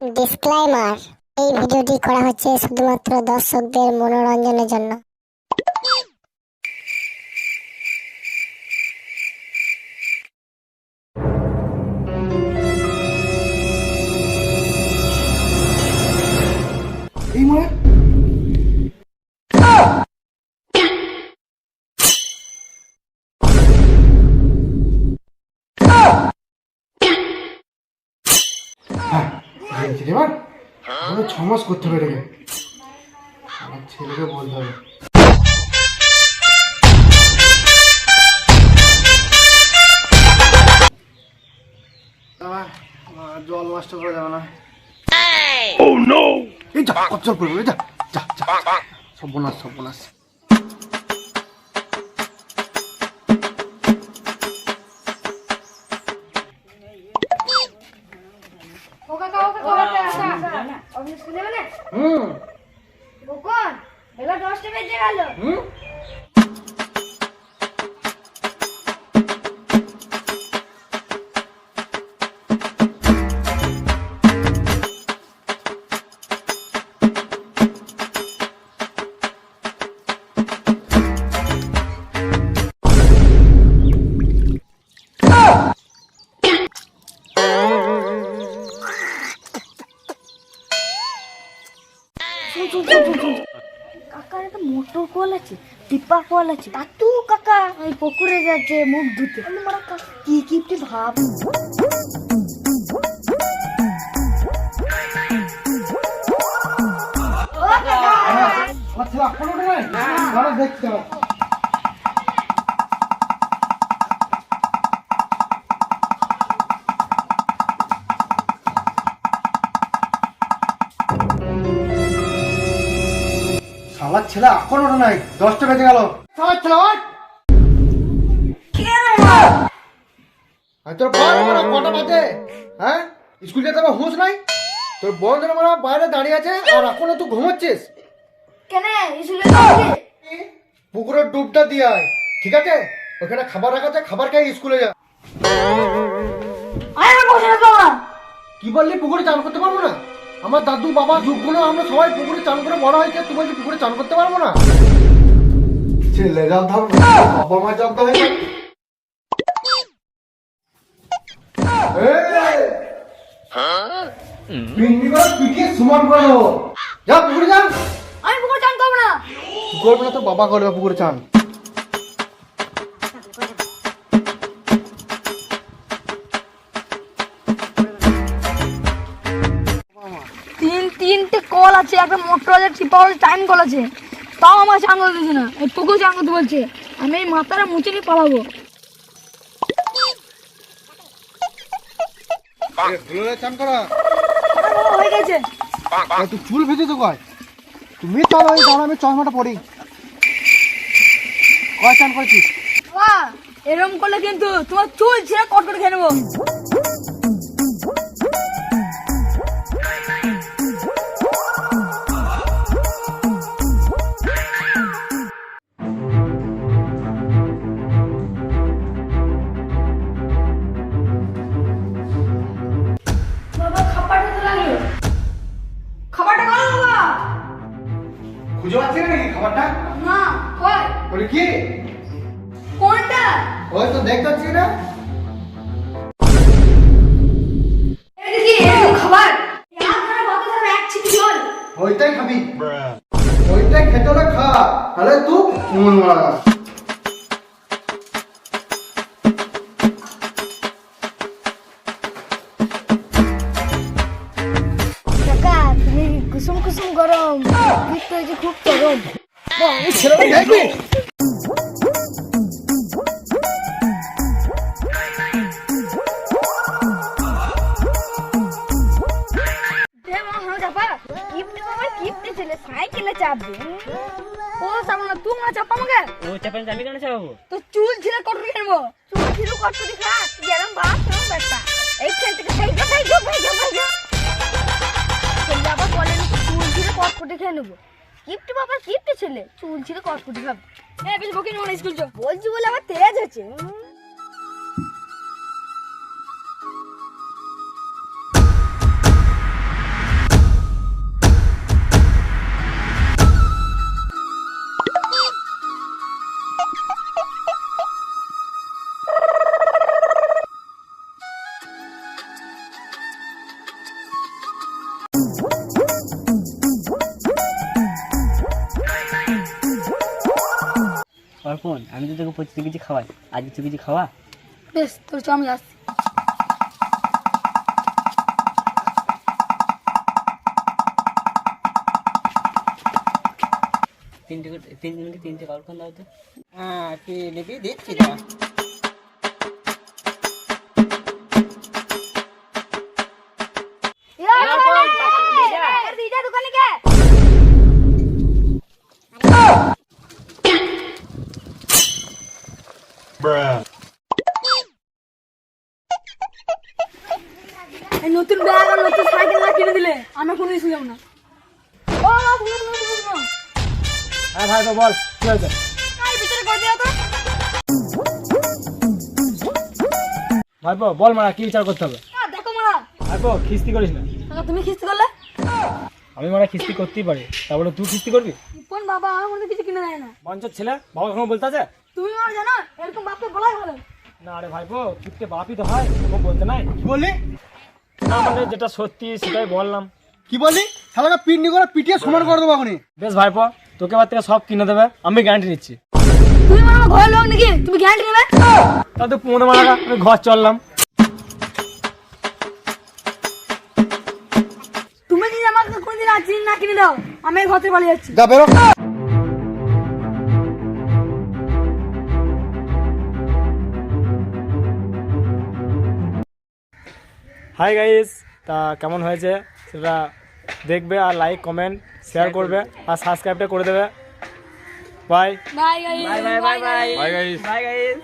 Disclaimer এই ভিডিওটি করা হচ্ছে শুধুমাত্র দর্শকদের মনোরঞ্জনের জন্য। এই রে এবার আমাকে ছ মাস করতে হবে এটাকে। আমার ছেলেকে বলতে হবে। জল নষ্ট করে যাবে না। এই যা জল পড়বে যা যা যা সর্বনাশ সর্বনাশ। হুম। কখন এবার দশটা বেজে গেল। হুম? কাকার একটা মোটর কল আছে টিপা কল আছে। তাতু কাকা ওই পুকুরে যাচ্ছে মুখ ধুতে। কি কি তুই ভাব। আমার এখন ওঠে দেখতে হবে। শালার ছেলে এখন ওঠে নাই। দশটা বেজে গেল। শালার ছেলে ওঠ! তোর বল মারা কটা বাজে? হ্যাঁ? স্কুল যেতে আমার হুঁশ নাই? তোর যেন মারা বাইরে দাঁড়িয়ে আছে আর এখনও তুই ঘুমোচ্ছিস? কেন স্কুলে পুকুরের ডুবটা দিয়ে আয় ঠিক আছে? ওখানে খাবার রাখা আছে খাবার খেয়ে স্কুলে যা। কি বললি পুকুরে চান করতে পারব না? আমার দাদু বাবা যুগগুলো আমরা সবাই পুকুরে চান করে বড় হয়েছে তুই বলছি পুকুরে চান করতে পারব না? ছেলে জল ধর। বাবা মা জল ধরে পিন্ডি পিকে সমান করে যা পুকুরে আমি পুকুরে চান করব না। করবে না তো বাবা করবে পুকুরে চান। কল আছে একটা মোটর আছে টিপা আছে টাইম কল আছে। তাও আমার চান করতে দিচ্ছে না। এই চান করতে বলছে। আমি এই মাথাটা মুছে নিয়ে পালাবো। হয়ে গেছে। তুই চুল ভেজে তো কয়। তুমি চলো এই দাঁড়া আমি চশমাটা পড়ি। কয় চান করেছিস? বাবা এরকম করলে কিন্তু তোমার চুল ছেড়ে কট করে খেয়ে নেব। খুঁজে পাচ্ছি না নাকি খাবারটা? না কই? বলি কি? কোনটা? ওই তো দেখতে পাচ্ছি না। খাবার? ওইটাই খাবি। ওইটাই খেতে হলে খা। তাহলে তুই মন মারা। কুসুম গরম। দেখতে হয়েছে খুব গরম গিফট ছিল সাইকেলে চাপবে। ও চাপো না তুই না চাপা আমাকে। ও চাপেন আমি কেন চাপাবো? তো চুল ছিল কত কিনবো চুল ছিল কত দিখা যেরকম বাপ খেয়ে নেব। গিফট বাবা গিফট ছেলে। চুল ছিল কটকটি খাবে হ্যাঁ বেশ বকে মানে স্কুল বলছি বলে আবার তেজ হচ্ছে। শোন আমি তো তোকে প্রচুর কিছু খাওয়াই। আজকে তুই কিছু খাওয়া? বেশ তোর চ আমি আসছি তিনটে তিনজনকে তিনটে কাউন্ট দাও তো। হ্যাঁ কি নিবি? দিচ্ছি না এই নতুন ব্যাগ আর নতুন সাইকেল না কিনে দিলে আমি কোনো কিছু যাব না। ও হ্যাঁ ভাই তো বল কি হয়েছে? ভিতরে করে দিও তো। ভাইপো বল মারা কি বিচার করতে হবে? দেখো মারা। ভাইপো খিস্তি করিস না। তুমি খিস্তি করলে? আমি মারা খিস্তি করতেই পারি। তারপরে তুই খিস্তি করবি? কোন বাবা আমার মনে কিছু কিনে দেয় না। পঞ্চায়েত ছেলে বাবা কখনো বলতে আছে? তুমি আমার জানো এরকম বাপকে বলাই ভালো না আরে ভাইপো তুই বাপই তো হয় ও বলতে নাই? কি বললি? না মানে যেটা সত্যি সেটাই বললাম। কি বললি? শালাকে পিটনি করে পিটিয়ে সমান করে দেবো এখনই। বেশ ভাইপো তোকে এবার থেকে সব কিনে দেবে আমি গ্যারান্টি নিচ্ছি। তুমি আমার ঘরের লোক নাকি? তুমি গ্যারান্টি নেবে? তা তুই পনেরো মারা আমি ঘর চললাম। তুমি যদি আমাকে কোনদিন আর জিনিস না কিনে দাও আমি ঘর থেকে পালিয়ে যাচ্ছি। যা বেরো। হাই গাইস তা কেমন হয়েছে? সেটা দেখবে আর লাইক কমেন্ট শেয়ার করবে আর সাবস্ক্রাইবটা করে দেবে। Bye bye guys bye bye bye bye bye guys bye guys